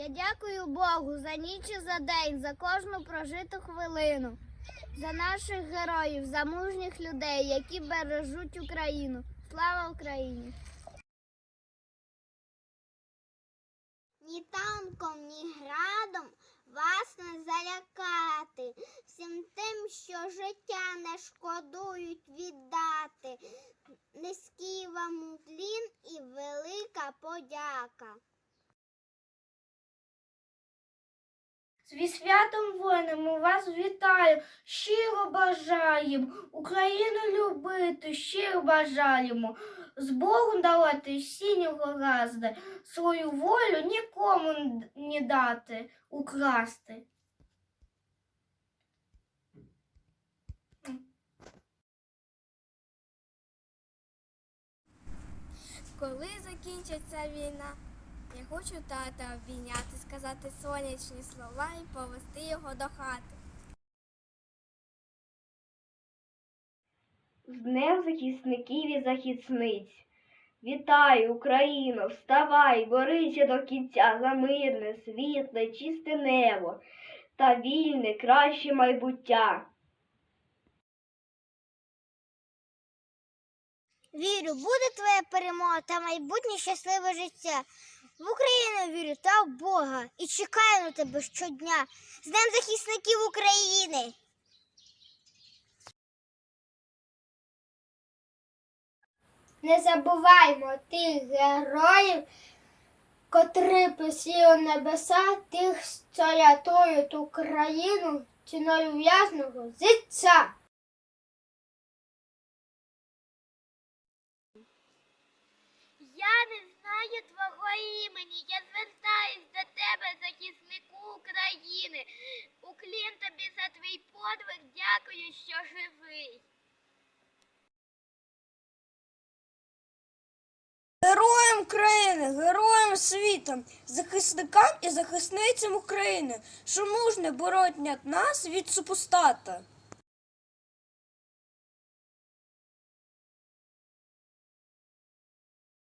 Я дякую Богу за ніч і за день, за кожну прожиту хвилину, за наших героїв, за мужніх людей, які бережуть Україну. Слава Україні! Ні танком, ні градом вас не залякати, всім тим, що життя не шкодують віддати. Низький вам уклін і велика подяка. Зі святом воїнам ми вас вітаю, щиро бажаємо Україну любити, щиро бажаємо. З Богом давати всі негаразди, свою волю нікому не дати украсти. Коли закінчиться війна, я хочу тата обійняти, сказати сонячні слова і повести його до хати. З Днем захисників і захисниць. Вітаю, Україно, вставай, борися до кінця за мирне, світле, чисте небо та вільне, краще майбуття. Вірю, буде твоя перемога та майбутнє щасливе життя. В Україну вірю та в Бога і чекаю на тебе щодня. З Днем захисників України! Не забуваймо тих героїв, котрі посіли небеса, тих, що рятують Україну ціною в'язного життя. Не знаю твого імені. Я звертаюсь до тебе, захиснику України. Уклін тобі за твій подвиг. Дякую, що живий. Героям країни, героям світу, захисникам і захисницям України, що мужне боронять нас від супостата.